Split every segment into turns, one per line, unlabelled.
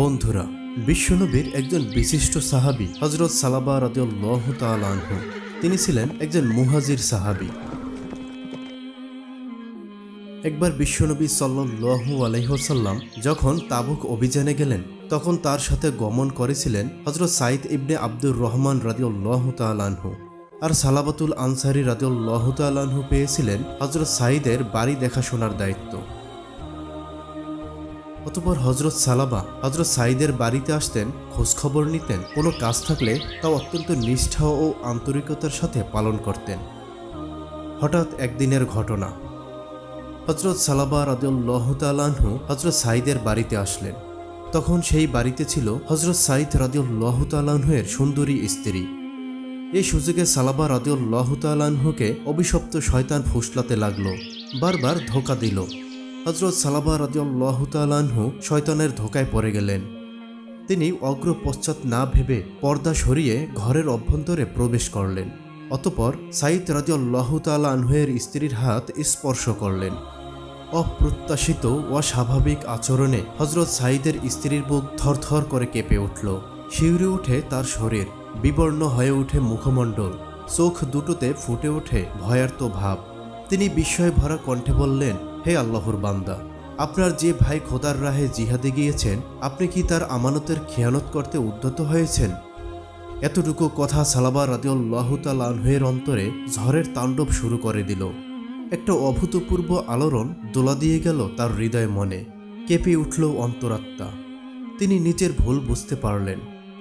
বন্ধুরা, বিশ্বনবীর একজন বিশিষ্ট সাহাবী হজরত সালাবা রাদিউল্লাহ তালানহু তিনি ছিলেন একজন মুহাজির সাহাবী। একবার বিশ্বনবী সাল্লু আলহিহসাল্লাম যখন তাবুক অভিযানে গেলেন, তখন তার সাথে গমন করেছিলেন হজরত সাইদ ইবনে আব্দুর রহমান রাদিউল্লাহ তালানহু আর সালাবাতুল আনসারি রাদিউল্লাহ তালানহু পেয়েছিলেন হজরত সাইদের বাড়ি দেখাশোনার দায়িত্ব। অতপর হজরত সালাবা হজরত সাইদের বাড়িতে আসতেন, খোঁজখবর নিতেন, কোনো কাজ থাকলে তা অত্যন্ত নিষ্ঠা ও আন্তরিকতার সাথে পালন করতেন। হঠাৎ একদিনের ঘটনা। হজরত সালাবা রাদিউল্লাহ তালাহু হজরত সাইদের বাড়িতে আসলেন। তখন সেই বাড়িতে ছিল হজরত সাইদ রাদিউল্লাহ তালাহের সুন্দরী স্ত্রী। এই সুযোগে সালাবা রাদিউল্লাহ তালাহুকে অভিশপ্ত শয়তান ফুসলাতে লাগল, বারবার ধোকা দিল। হজরত সালাবা রাদিউল্লাহ তালাহু শয়তানের ধোকায় পড়ে গেলেন। তিনি অগ্র পশ্চাৎ না ভেবে পর্দা সরিয়ে ঘরের অভ্যন্তরে প্রবেশ করলেন। অতপর সাইদ রাদিউল্লাহ তালাহের স্ত্রীর হাত স্পর্শ করলেন। অপ্রত্যাশিত, অস্বাভাবিক আচরণে হজরত সাইদের স্ত্রীর বুক থরথর করে কেঁপে উঠল। শিউরে উঠে তার শরীর বিবর্ণ হয়ে ওঠে মুখমণ্ডল। চোখ দুটোতে ফুটে ওঠে ভয়ার্ত ভাব। তিনি বিস্ময় ভরা কণ্ঠে বললেন হে আল্লাহর বান্দা, আপনার যে ভাই খোদার রাহে জিহাদে গিয়েছেন, আপনি কি তার আমানতের খেয়ানত করতে উদ্যত হয়েছেন? এতটুকু কথা সালাবা রাদিউল্লাহ তালাহের অন্তরে ঝড়ের তাণ্ডব শুরু করে দিল। একটা অভূতপূর্ব আলোড়ন দোলা দিয়ে গেল তার হৃদয় মনে, কেঁপে উঠল অন্তরাত্মা। তিনি নিজের ভুল বুঝতে পারলেন,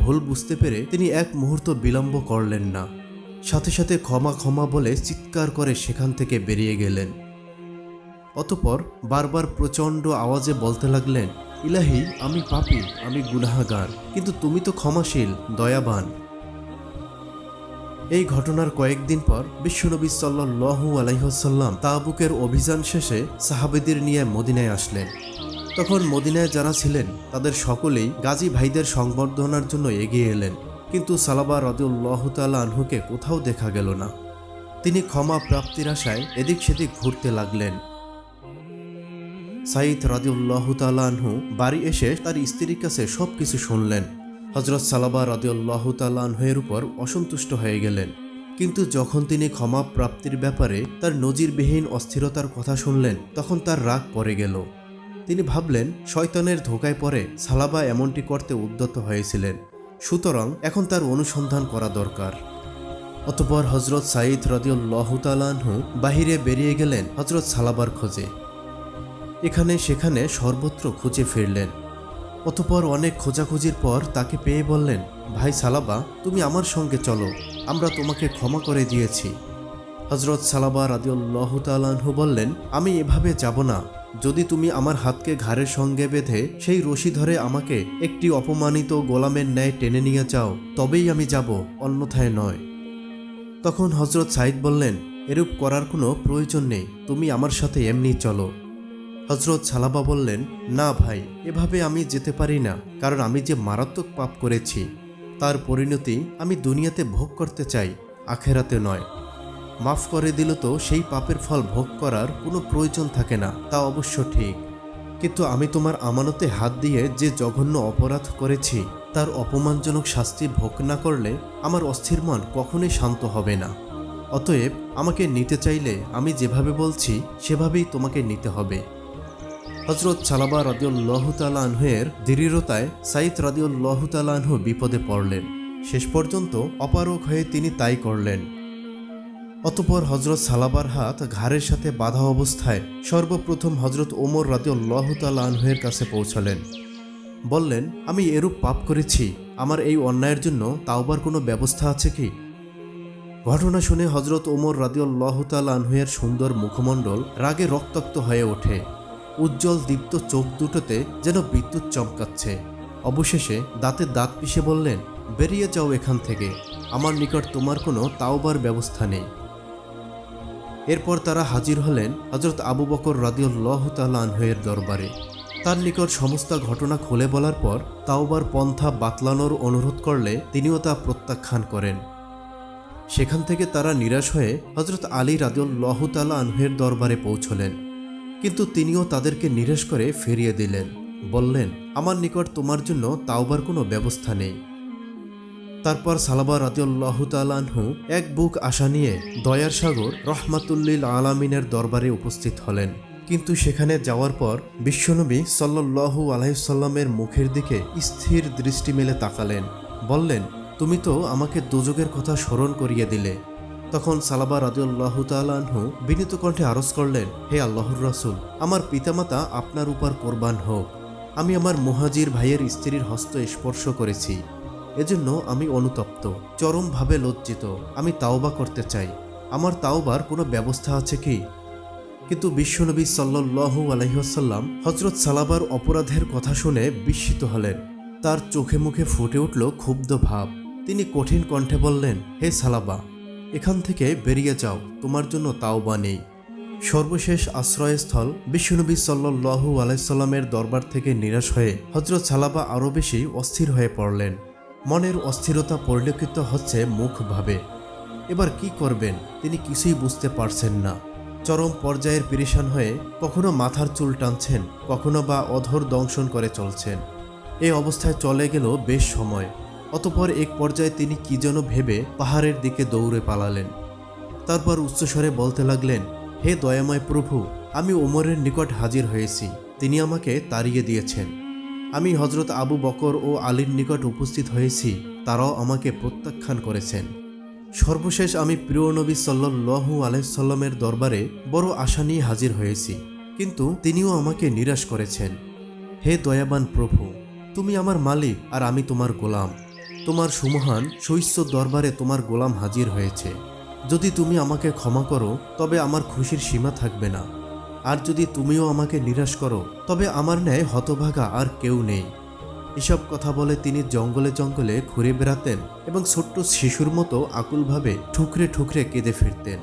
ভুল বুঝতে পেরে তিনি এক মুহূর্ত বিলম্ব করলেন না। সাথে সাথে ক্ষমা ক্ষমা বলে চিৎকার করে সেখান থেকে বেরিয়ে গেলেন। অতপর বারবার প্রচণ্ড আওয়াজে বলতে লাগলেন, ইলাহি, আমি পাপি, আমি গুনাহাগার, কিন্তু তুমি তো ক্ষমাশীল, দয়াবান। এই ঘটনার কয়েকদিন পর বিশ্বনবী সাল্লাহু আলাইহসাল্লাম তাবুকের অভিযান শেষে সাহাবেদের নিয়ে মদিনায় আসলেন। তখন মদিনায় যারা ছিলেন, তাদের সকলেই গাজী ভাইদের সংবর্ধনার জন্য এগিয়ে এলেন, কিন্তু সালাবা রদুল্লাহ তালা আনহুকে কোথাও দেখা গেল না। তিনি ক্ষমা প্রাপ্তির আশায় এদিক সেদিক ঘুরতে লাগলেন। সাইদ রাদিউল্লাহ তালাহু বাড়ি এসে তার স্ত্রীর কাছে সব কিছু শুনলেন। হজরত সালাবা রাদিউল্লাহ তালাহের উপর অসন্তুষ্ট হয়ে গেলেন। কিন্তু যখন তিনি ক্ষমা প্রাপ্তির ব্যাপারে তার নজিরবিহীন অস্থিরতার কথা শুনলেন, তখন তার রাগ পড়ে গেল। তিনি ভাবলেন, শয়তানের ধোকায় পড়ে সালাবা এমনটি করতে উদ্যত হয়েছিলেন। সুতরাং এখন তার অনুসন্ধান করা দরকার। অতপর হজরত সাইদ রাদিউল্লাহ তালাহু বাহিরে বেরিয়ে গেলেন হজরত সালাবার খোঁজে। এখানে সেখানে সর্বত্র খুঁজে ফিরলেন। অতপর অনেক খোঁজাখুঁজির পর তাকে পেয়ে বললেন, ভাই সালাবা, তুমি আমার সঙ্গে চলো, আমরা তোমাকে ক্ষমা করে দিয়েছি। হজরত সালাবা রাদিউল্লাহ তালাহু বললেন, আমি এভাবে যাব না। যদি তুমি আমার হাতকে ঘাড়ের সঙ্গে বেঁধে সেই রশি ধরে আমাকে একটি অপমানিত গোলামের ন্যায় টেনে নিয়ে যাও, তবেই আমি যাব, অন্যথায় নয়। তখন হজরত সাইদ বললেন, এরূপ করার কোনো প্রয়োজন নেই, তুমি আমার সাথে এমনি চলো। হজরত সালাবা বললেন, না ভাই, এভাবে আমি যেতে পারি না, কারণ আমি যে মারাত্মক পাপ করেছি, তার পরিণতি আমি দুনিয়াতে ভোগ করতে চাই, আখেরাতে নয়। মাফ করে দিল তো সেই পাপের ফল ভোগ করার কোনো প্রয়োজন থাকে না, তা অবশ্য ঠিক। কিন্তু আমি তোমার আমানতে হাত দিয়ে যে জঘন্য অপরাধ করেছি, তার অপমানজনক শাস্তি ভোগ না করলে আমার অস্থির মন কখনোই শান্ত হবে না। অতএব আমাকে নিতে চাইলে আমি যেভাবে বলছি, সেভাবেই তোমাকে নিতে হবে। হজরত সালাবা রাদিউল্লাহ তালাহের দৃঢ়তায় সাইদ রাদিউল্লাহ তালাহ বিপদে পড়লেন। শেষ পর্যন্ত অপারক হয়ে তিনি তাই করলেন। অতপর হজরত সালাবার হাত ঘাড়ের সাথে বাধা অবস্থায় সর্বপ্রথম হজরত ওমর রাদিউল্লাহ তালাহের কাছে পৌঁছালেন। বললেন, আমি এরূপ পাপ করেছি। আমার এই অন্যায়ের জন্য তাওবার কোনো ব্যবস্থা আছে কি? ঘটনা শুনে হজরত ওমর রাদিউল্লাহ তালাহের সুন্দর মুখমণ্ডল রাগে রক্তাক্ত হয়ে ওঠে। উজ্জ্বল দীপ্ত চোখ দুটোতে যেন বিদ্যুৎ চমকাচ্ছে। অবশেষে দাঁতে দাঁত পিষে বললেন, বেরিয়ে যাও এখান থেকে। আমার নিকট তোমার কোনো তাওবার ব্যবস্থা নেই। এরপর তারা হাজির হলেন হজরত আবু বকর রাদিউল্লাহ তালাহের দরবারে। তার নিকট সমস্ত ঘটনা খুলে বলার পর তাওবার পন্থা বাতলানোর অনুরোধ করলে তিনিও তা প্রত্যাখ্যান করেন। সেখান থেকে তারা নিরাশ হয়ে হজরত আলী রাদিউল্লাহ তালা দরবারে পৌঁছলেন। কিন্তু তিনিও তাদেরকে নিরাশ করে ফিরিয়ে দিলেন। বললেন, আমার নিকট তোমার জন্য তাওবার কোনো ব্যবস্থা নেই। তারপর সালাবা রাদিউল্লাহ তালানহু এক বুক আশা নিয়ে দয়ার সাগর রহমাতুল্লিল আলামিনের দরবারে উপস্থিত হলেন। কিন্তু সেখানে যাওয়ার পর বিশ্বনবী সাল্লাল্লাহু আলাইসাল্লামের মুখের দিকে স্থির দৃষ্টি মেলে তাকালেন। বললেন, তুমি তো আমাকে দুযোগের কথা স্মরণ করিয়ে দিলে। তখন সালাবা রাদিউল্লাহ তালানহু বিনীত কণ্ঠে আরজ করলেন, হে আল্লাহর রাসূল, আমার পিতামাতা আপনার উপর কোরবান হোক। আমি আমার মুহাজির ভাইয়ের স্ত্রীর হস্ত স্পর্শ করেছি। এজন্য আমি অনুতপ্ত, চরমভাবে লজ্জিত। আমি তাওবা করতে চাই। আমার তাওবার কোনো ব্যবস্থা আছে কি? কিন্তু বিশ্বনবী সাল্লু আলহিহাসাল্লাম হজরত সালাবার অপরাধের কথা শুনে বিস্মিত হলেন। তার চোখে মুখে ফুটে উঠল ক্ষুব্ধ ভাব। তিনি কঠিন কণ্ঠে বললেন, হে সালাবা এখান থেকে বেরিয়ে যাও, তোমার জন্য তাওবা নেই। সর্বশেষ আশ্রয়স্থল বিশ্বনবী সাল্লু আলাইসাল্লামের দরবার থেকে নিরাশ হয়ে হজরত সালাবা আরও বেশি অস্থির হয়ে পড়লেন। মনের অস্থিরতা পরিলক্ষিত হচ্ছে মুখভাবে। এবার কি করবেন, তিনি কিছুই বুঝতে পারছেন না। চরম পর্যায়ের পেরেশান হয়ে কখনো মাথার চুল টানছেন, কখনো বা অধর দংশন করে চলছেন। এই অবস্থায় চলে গেল বেশ সময়। অতপর এক পর্যায়ে তিনি কি যেন ভেবে পাহাড়ের দিকে দৌড়ে পালালেন। তারপর উচ্চস্বরে বলতে লাগলেন, হে দয়াময় প্রভু, আমি ওমরের নিকট হাজির হয়েছি। তিনি আমাকে তাড়িয়ে দিয়েছেন। আমি হজরত আবু বকর ও আলীর নিকট উপস্থিত হয়েছি। তারাও আমাকে প্রত্যাখ্যান করেছেন। সর্বশেষ আমি প্রিয় নবী সাল্লু আলাইসাল্লামের দরবারে বড় আশা নিয়ে হাজির হয়েছি। কিন্তু তিনিও আমাকে নিরাশ করেছেন। হে দয়াবান প্রভু, তুমি আমার মালিক আর আমি তোমার গোলাম। তোমার সুমহান সৈশ্য দরবারে তোমার গোলাম হাজির হয়েছে। যদি তুমি আমাকে ক্ষমা করো, তবে আমার খুশির সীমা থাকবে না। আর যদি তুমিও আমাকে নিরাশ করো, তবে আমার ন্যায় হতভাগা আর কেউ নেই। এসব কথা বলে তিনি জঙ্গলে জঙ্গলে ঘুরে বেড়াতেন এবং ছোট্ট শিশুর মতো আকুলভাবে ঠুকরে ঠুকরে কেঁদে ফিরতেন।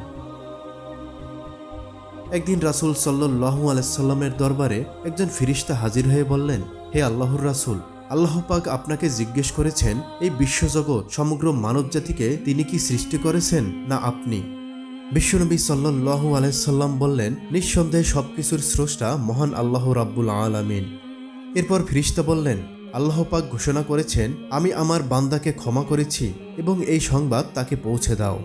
একদিন রাসুল সাল্লু আলাইসাল্লামের দরবারে একজন ফিরিস্তা হাজির হয়ে বললেন, হে আল্লাহর রাসুল আল্লাহ পাক আপনাকে জিজ্ঞেস করেছেন, এই বিশ্বজগৎ সমগ্র মানবজাতিকে তিনি কি সৃষ্টি করেছেন না আপনি? বিশ্বনবী সাল্লাহু আলাইসাল্লাম বললেন, নিঃসন্দেহে সবকিছুর স্রষ্টা মহান আল্লাহ রাব্বুল আলামিন। এরপর ফিরিস্তা বললেন, আল্লাহ পাক ঘোষণা করেছেন, আমি আমার বান্দাকে ক্ষমা করেছি এবং এই সংবাদ তাকে পৌঁছে দাও।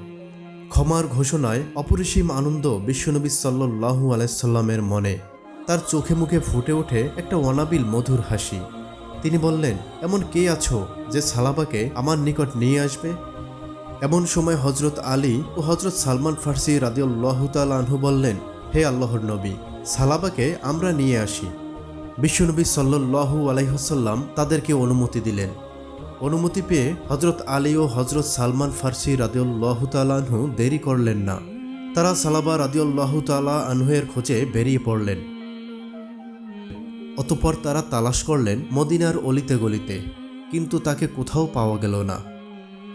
ক্ষমার ঘোষণায় অপরিসীম আনন্দ বিশ্বনবী সাল্লাহু আলাইসাল্লামের মনে। তার চোখে মুখে ফুটে ওঠে একটা অনাবিল মধুর হাসি। তিনি বললেন, এমন কে আছো যে সালাবাকে আমার নিকট নিয়ে আসবে? এমন সময় হজরত আলী ও হজরত সালমান ফার্সি রাদিউল্লাহ আনহু বললেন, হে আল্লাহর নবী, সালাবাকে আমরা নিয়ে আসি। বিশ্বনবী সাল্লু আলাইহসাল্লাম তাদেরকে অনুমতি দিলেন। অনুমতি পেয়ে হজরত আলী ও হজরত সালমান ফার্সি রাদিউল্লাহ আনহু দেরি করলেন না। তারা সালাবা রাদিউল্লাহ তালা আনহুয়ের খোঁজে বেরিয়ে পড়লেন। অতপর তারা তালাশ করলেন মদিনার অলিতে গলিতে, কিন্তু তাকে কোথাও পাওয়া গেল না।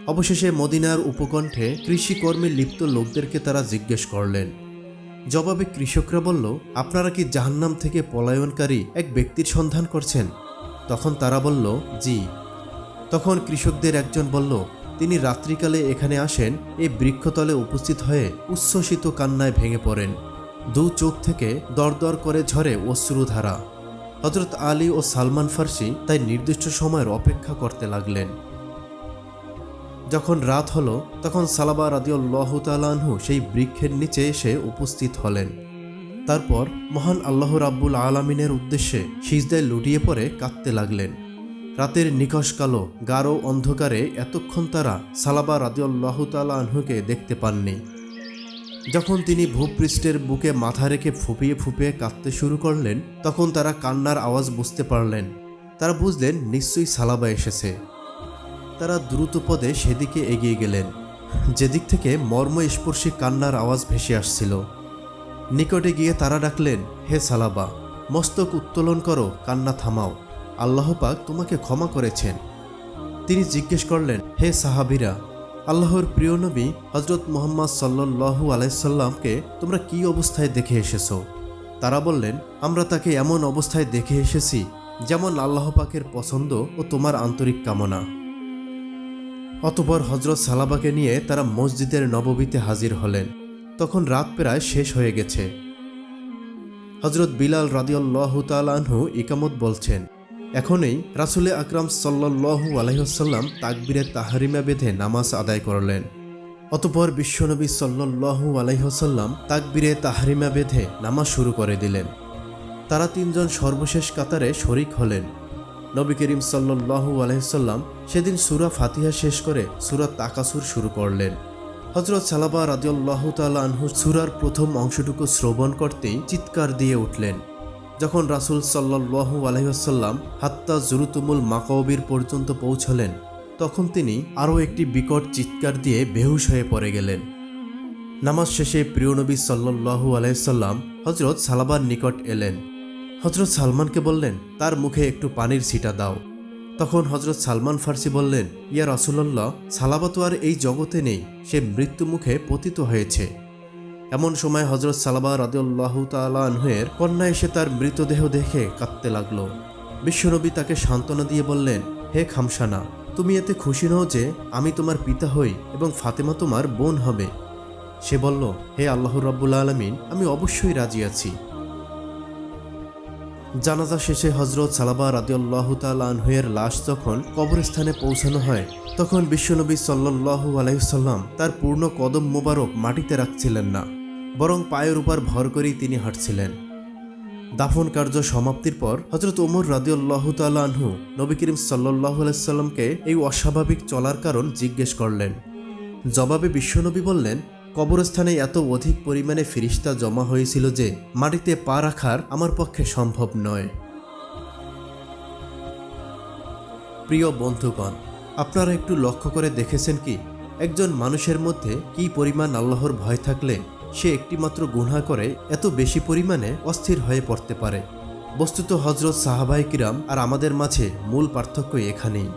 অবশেষে মদিনার উপকণ্ঠে কৃষিকর্মে লিপ্ত লোকদেরকে তারা জিজ্ঞেস করলেন। জবাবে কৃষকরা বলল, আপনারা কি জাহান্নাম থেকে পলায়নকারী এক ব্যক্তির সন্ধান করছেন? তখন তারা বলল, জি। তখন কৃষকদের একজন বলল, তিনি রাত্রিকালে এখানে আসেন, এই বৃক্ষতলে উপস্থিত হয়ে উচ্ছ্বসিত কান্নায় ভেঙে পড়েন। দু চোখ থেকে দরদর করে ঝরে অশ্রুধারা। হজরত আলী ও সালমান ফার্সি তাই নির্দিষ্ট সময়ের অপেক্ষা করতে লাগলেন। যখন রাত হলো, তখন সালাবা রাদিউল্লাহ তালাহু সেই বৃক্ষের নিচে এসে উপস্থিত হলেন। তারপর মহান আল্লাহ রাব্বুল আলমিনের উদ্দেশ্যে সিজদায় লুটিয়ে পড়ে কাঁদতে লাগলেন। রাতের নিকশ কালো, গাঢ় অন্ধকারে এতক্ষণ তারা সালাবা রাদিউল্লাহ তালাহুকে দেখতে পাননি। যখন তিনি ভূপৃষ্ঠের বুকে মাথা রেখে ফুপিয়ে ফুপিয়ে কাঁদতে শুরু করলেন, তখন তারা কান্নার আওয়াজ বুঝতে পারলেন। তারা বুঝলেন, নিশ্চয়ই সালাবা এসেছে। তারা দ্রুত পদে সেদিকে এগিয়ে গেলেন। যেদিক থেকে মর্মস্পর্শী কান্নার আওয়াজ ভেসে আসছিল। নিকটে গিয়ে তারা ডাকলেন, হে সালাবা, মস্তক উত্তোলন করো, কান্না থামাও। আল্লাহ পাক তোমাকে ক্ষমা করেছেন। তিনি জিজ্ঞেস করলেন, হে সাহাবিরা আল্লাহর প্রিয় নবী হজরত মোহাম্মদ সাল্লু আলাইসাল্লামকে তোমরা কি অবস্থায় দেখে এসেছ? তারা বললেন, আমরা তাকে এমন অবস্থায় দেখে এসেছি যেমন আল্লাহ পাকের পছন্দ ও তোমার আন্তরিক কামনা। অতপর হজরত সালাবাকে নিয়ে তারা মসজিদের নববীতে হাজির হলেন। তখন রাত প্রায় শেষ হয়ে গেছে। হজরত বিলাল রাদিউল্লাহ তালাহু ইকামত বলছেন এখনই রাসুলে আকরাম সাল্লাহু আলহিহাসাল্লাম তাকবিরে তাহারিমা বেঁধে নামাজ আদায় করলেন। অতপর বিশ্বনবী সাল্লাহু আলহিহাসাল্লাম তাকবিরে তাহারিমা বেঁধে নামাজ শুরু করে দিলেন। তারা তিনজন সর্বশেষ কাতারে শরিক হলেন। নবী করিম সাল্লাহু আলহিসাল্লাম সেদিন সুরা ফাতিহা শেষ করে সুরা তাকাসুর শুরু করলেন। হজরত সালাবা রাদিউল্লাহ তাল আনহু সুরার প্রথম অংশটুকু শ্রবণ করতেই চিৎকার দিয়ে উঠলেন। যখন রাসুল সাল্লাহু আলহিহাসাল্লাম হাত্তা জুরুতুমুল মাকাবির পর্যন্ত পৌঁছলেন, তখন তিনি আরও একটি বিকট চিৎকার দিয়ে বেহুশ হয়ে পড়ে গেলেন। নামাজ শেষে প্রিয় নবী সাল্লাহু আলাইসাল্লাম হজরত সালাবার নিকট এলেন। হজরত সালমানকে বললেন, তার মুখে একটু পানির ছিটা দাও। তখন হজরত সালমান ফার্সি বললেন, ইয়া রাসুলাল্লাহ সালাবা তো আর এই জগতে নেই, সে মৃত্যু মুখে পতিত হয়েছে। এমন সময় হজরত সালাবা রাদিউল্লাহ তালাহের কন্যা এসে তার মৃতদেহ দেখে কাঁদতে লাগল। বিশ্বনবী তাকে সান্ত্বনা দিয়ে বললেন, হে খামসানা, তুমি এতে খুশি নও যে আমি তোমার পিতা হই এবং ফাতেমা তোমার বোন হবে। সে বলল, হে আল্লাহ রাব্বুল আলমিন, আমি অবশ্যই রাজি আছি। জানাজা শেষে হজরত সালাবা রাদিউল্লাহ তালাহের লাশ যখন কবরস্থানে পৌঁছানো হয়, তখন বিশ্বনবী সাল্লাহু আলাইসাল্লাম তার পূর্ণ কদম মোবারক মাটিতে রাখছিলেন না। বরং পায়ের উপর ভর করেই তিনি হাঁটছিলেন। দাফন কার্য সমাপ্তির পর হজরত ওমর রাদিউল্লাহ তালাহু নবী করিম সাল্লাহ আলাইসাল্লামকে এই অস্বাভাবিক চলার কারণ জিজ্ঞেস করলেন। জবাবে বিশ্বনবী বললেন, কবরস্থানে এত অধিক পরিমাণে ফিরিস্তা জমা হয়েছিল যে মাটিতে পা রাখার আমার পক্ষে সম্ভব নয়। প্রিয় বন্ধুগণ, আপনারা একটু লক্ষ্য করে দেখেছেন কি, একজন মানুষের মধ্যে কি পরিমাণ আল্লাহর ভয় থাকলে সে একটিমাত্র গুণা করে, এত বেশি পরিমাণে অস্থির হয়ে পড়তে পারে। বস্তুত হজরত সাহাবাই কিরাম আর আমাদের মাঝে মূল পার্থক্য এখানেই।